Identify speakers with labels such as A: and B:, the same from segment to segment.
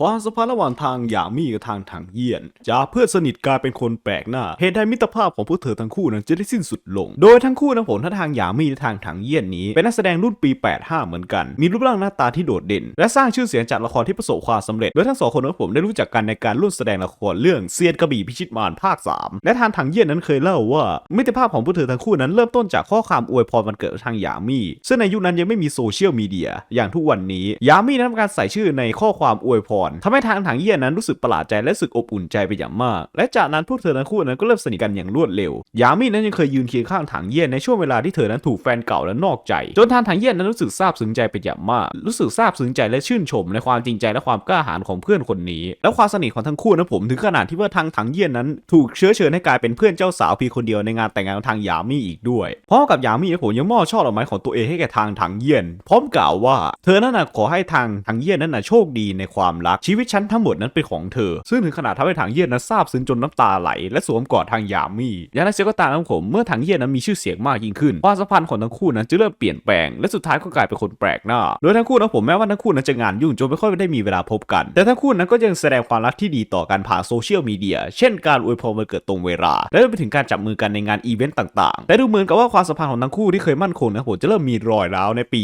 A: ความสัมพันธ์ระหว่างทางหยามี่กับทางถังเยี่ยน จากเพื่อนสนิทกลายเป็นคนแปลกหน้า เหตุใดมิตรภาพของพวกเธอทั้งคู่นั้นจะได้สิ้นสุดลง โดยทั้งคู่นะผมทั้งทางหยามี่และทางถังเยี่ยนนี้ เป็นนักแสดงรุ่นปี 85 เหมือนกัน มีรูปร่างหน้าตาที่โดดเด่น และสร้างชื่อเสียงจากละครที่ประสบความสำเร็จ โดยทั้งสองคนนะผมได้รู้จักกันในการร่วมแสดงละครเรื่องเซียนกระบี่พิชิตมารภาค 3 และทางถังเยี่ยนนั้นเคยเล่าว่า มิตรภาพของพวกเธอทั้งคู่นั้นเริ่มต้นจากข้อความอวยพรวันเกิดทางหยามี่ซึ่งในยุคนั้นยังไม่มีโซเชียลมีเดียอย่างทุกวันนี้หยามี่นั้นทำการใส่ชื่อในข้อความอวยพรทำให้ทางถังเยี่ยนนั้นรู้สึกประหลาดใจและรู้สึกอบอุ่นใจไปอย่างมาก และจากนั้นพวกเธอทั้งคู่นั้นก็เริ่มสนิทกันอย่างรวดเร็ว ยามี่นั้นยังเคยยืนเคียงข้างถังเยี่ยนในช่วงเวลาที่เธอนั้นถูกแฟนเก่าและนอกใจ จนทางถังเยี่ยนนั้นรู้สึกซาบซึ้งใจเป็นอย่างมาก รู้สึกซาบซึ้งใจและชื่นชมในความจริงใจและความกล้าหาญของเพื่อนคนนี้ และความสนิทของทั้งคู่นะผมถึงขนาดที่ว่าทางถังเยี่ยนนั้นถูกเชื้อเชิญให้กลายเป็นเพื่อนเจ้าสาวเพียงคนเดียวในงานแต่งงานของทางยามีอีกด้วยพร้อมกับยามีผมยังมอบช่อดอกไม้ของตัวเองให้แก่ทางถังเยี่ยน พร้อมกล่าวว่า เธอนั้นนะขอให้ทางถังเยี่ยนนั้นนะโชคดีในความรักชีวิตฉันทั้งหมดนั้นเป็นของเธอ ซึ่งถึงขนาดทำให้ถังเยี่ยนนั้นซาบซึ้งจนน้ำตาไหล และสวมกอดทางยามีอย่างไรเสียก็ตามนะผมเมื่อถังเยี่ยนนั้นมีชื่อเสียงมากยิ่งขึ้นความสัมพันธ์ของทั้งคู่นั้นจะเริ่มเปลี่ยนแปลงและสุดท้ายก็กลายเป็นคนแปลกหน้าโดยทั้งคู่นะผมแม้ว่าทั้งคู่นั้นจะงานยุ่งจนไม่ค่อยได้มีเวลาพบกัน แต่ทั้งคู่นั้นก็ยังแสดงความรักที่ดีต่อกันผ่านโซเชียลมีเดียเช่นการอวยพรวันเกิดตรงเวลา และรวมไปถึงการจับมือกันในงานอีเวนต์ต่างๆ แต่ดูเหมือนกับว่าความสัมพันธ์ของทั้งคู่ที่เคยมั่นคงนะผมจะเริ่มมีรอยร้าวในปี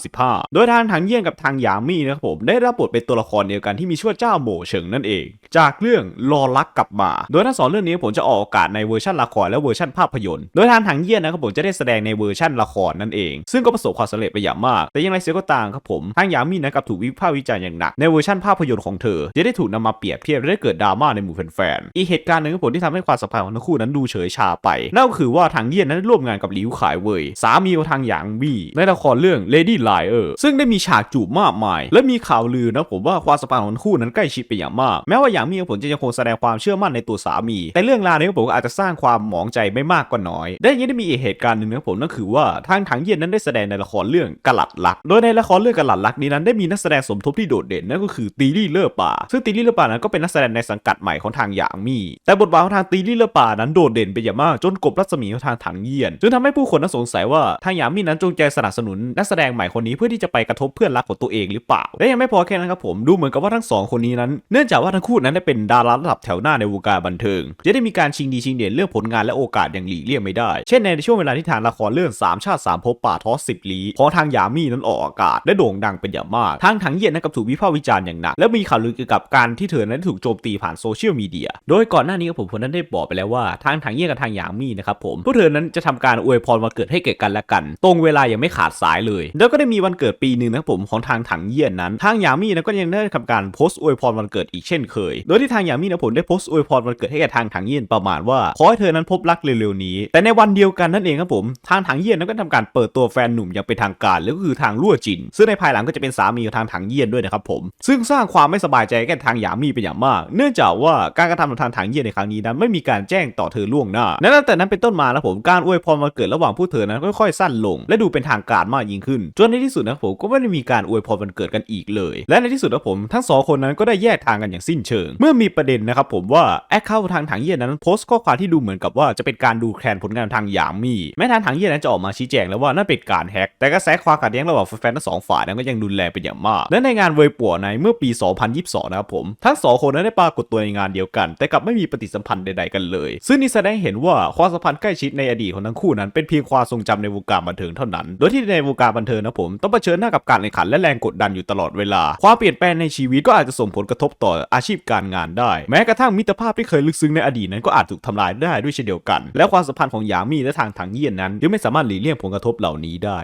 A: 2015 โดยทางถังเยี่ยนกับทางยามี่นะครับผมได้รับบทเป็นตัวละครเดียวกันที่มีชื่อเจ้าโหมเฉิงนั่นเอง จากเรื่องรอรักกลับมา โดยทั้งสองเรื่องนี้ผมจะออกอากาศในเวอร์ชันละครและเวอร์ชันภาพยนตร์ โดยทางถังเยี่ยนนะครับผมจะได้แสดงในเวอร์ชันละครนั่นเอง ซึ่งก็ประสบความสำเร็จไปอย่างมาก แต่อยังไรเสียก็ตามครับผมทางหยามีนะครับถูกวิพากษ์วิจารณ์อย่างหนักในเวอร์ชันภาพยนตร์ของเธอจะได้ถูกนำมาเปรียบเทียบและได้เกิดดราม่าในหมู่แฟนๆอีกเหตุการณ์หนึ่งครับผมที่ทำให้ความสัมพันธ์ของทั้งคู่นั้นดูเฉยชาไปนั่นก็คือว่าทางเยี่ยนนั้นร่วมงานกับหลิวขายเว่ยสามีของทางหยางบี้ในละครเรื่อง Lady Liar ซึ่งได้มีฉากจูบมากมาย และมีข่าวลือนะผมว่าความสัมพันธ์ของคู่นั้นใกล้ชิดไปอย่างมาก แม้ว่าหยางมี่ของผมจะยังคงแสดงความเชื่อมั่นในตัวสามี แต่เรื่องราวนี้ของผมก็อาจจะสร้างความหมองใจไม่มากก็น้อยและยังได้มีอีกเหตุการณ์หนึ่งนะผมนั่นคือว่าทางถังเยี่ยนนั้นได้แสดงในละครเรื่องกะหลัดลัก โดยในละครเรื่องกะหลัดลักนี้นั้นได้มีนักแสดงสมทบที่โดดเด่นนั่นก็คือตีลี่เลอร์ป่า ซึ่งตีลี่เลอร์ป่านั้นก็เป็นนักแสดงในสังกัดใหม่ของทางหยางมี่ แต่บทบาทของทางตีลี่เลอร์ป่านั้นโดดเด่นไปอย่างมากจนกบรัศมีของทางถังเยียนจนทำให้ผู้คนนั้นสงสัยว่าทางหยางมี่นั้นจงใจสนับสนุนนักแสดงใหม่คนนี้เพื่อที่จะไปกระทบเพื่อนรักของตัวเองหรือเปล่าและยังไม่พอแค่นั้นครับผมดูเหมือนกับว่าทั้งสองคนนี้นั้น เนื่องจากว่าทั้งคู่นั้นได้เป็นดาราระดับแถวหน้าในวงการบันเทิง จะได้มีการชิงดีชิงเด่นเรื่องผลงานและโอกาสอย่างหลีกเลี่ยงไม่ได้ เช่นในช่วงเวลาที่ทางละครเรื่องสามชาติสามภพป่าทอสสิบลี้ของทางยามีนั้นออกอากาศและโด่งดังเป็นอย่างมาก ทางถังเย็นนั้นกับถูกวิพากษ์วิจารณ์อย่างหนัก และมีข่าวลือเกี่ยวกับการที่เธอนั้นถูกโจมตีผ่านโซเชียลมีเดีย โดยก่อนหน้านี้ผมผมนั้นได้บอกไปแล้วว่าทางถังเย็นกับทางยามีนะครับผมพวกเธอนั้นจะทำการอวยพรวันเกิดให้แก่กันและกัน ตรงเวลายังไม่ขาดสายเลย แล้วก็ได้มีวันเกิดปีหนึ่งนะครับผมของทางถังเยียนนั้นทางยามี่นก็ยังได้ททำการโพสต์อวยพรวันเกิดอีกเช่นเคย โดยที่ทางยามีนะผมได้โพสต์อวยพรวันเกิดให้แก่ทางถังเยี่ยนประมาณว่าขอให้เธอนั้นพบรักเร็วๆนี้ แต่ในวันเดียวกันนั่นเองครับผม ทางถังเยี่ยนนั้นก็ทำการเปิดตัวแฟนหนุ่มอย่างเป็นทางการแล้วก็คือทางลั่วจิน ซึ่งในภายหลังก็จะเป็นสามีของทางถังเยี่ยนด้วยนะครับผม ซึ่งสร้างความไม่สบายใจแก่ทางยามีเป็นอย่างมาก เนื่องจากว่าการกระทำของทางถังเยี่ยนในครั้งนี้นั้นไม่มีการแจ้งต่อเธอล่วงหน้าและตั้งแต่นั้นเป็นต้นมาแล้วผมการอวยพรวันเกิดระหว่างผู้เธอนั้นค่อยๆ สั้นลง และดูเป็นทางการมากยิ่งขึ้น จนในที่สุดนะผมก็ไม่ได้มีการอวยพรวันเกิดกันอีกเลย และในที่สุดนะผมทั้งสองคนนั้นก็ได้แยกทางกันอย่างสิ้นเชิง เมื่อมีประเด็นนะครับผมว่าแอคเคาท์ทางถังเยี่ยนนั้นโพสต์ข้อความที่ดูเหมือนกับว่าจะเป็นการดูแคลนผลงานทางยางมีแม้ทางถังเยี่ยนนั้นจะออกมาชี้แจงแล้วว่านั่นเป็นการแฮกแต่กระแสความขัดแย้งระหว่างแฟนทั้งสองฝ่ายนั้นก็ยังรุนแรงเป็นอย่างมากและในงานเวยปัวในเมื่อปี 2022 นะครับผมทั้งสองคนนั้นได้ปรากฏตัวในงานเดียวกัน แต่กลับไม่มีปฏิสัมพันธ์ใดๆกันเลย ซึ่งนี่แสดงเห็นว่าความสัมพันธ์ใกล้ชิดในอดีตของทั้งคู่นั้นเป็นเพียงความทรงจำในวงการบันเทิงเท่านั้น โดยที่ในวงการบันเทิงนะผมต้องเผชิญหน้ากับการแข่งขันและแรงกดดันอยู่ตลอดเวลา ความเปลี่ยนแปลงในชีวิตก็อาจจะส่งผลกระทบต่ออาชีพการงานได้ แม้กระทั่งมิตรภาพที่เคยลึกซึ้งในอดีตนั้นก็อาจถูกทำลายได้ด้วยเช่นเดียวกัน และความสัมพันธ์ของหยามี่และทางถังเยี่ยนนั้นยังไม่สามารถหลีกเลี่ยงผลกระทบเหล่านี้ได้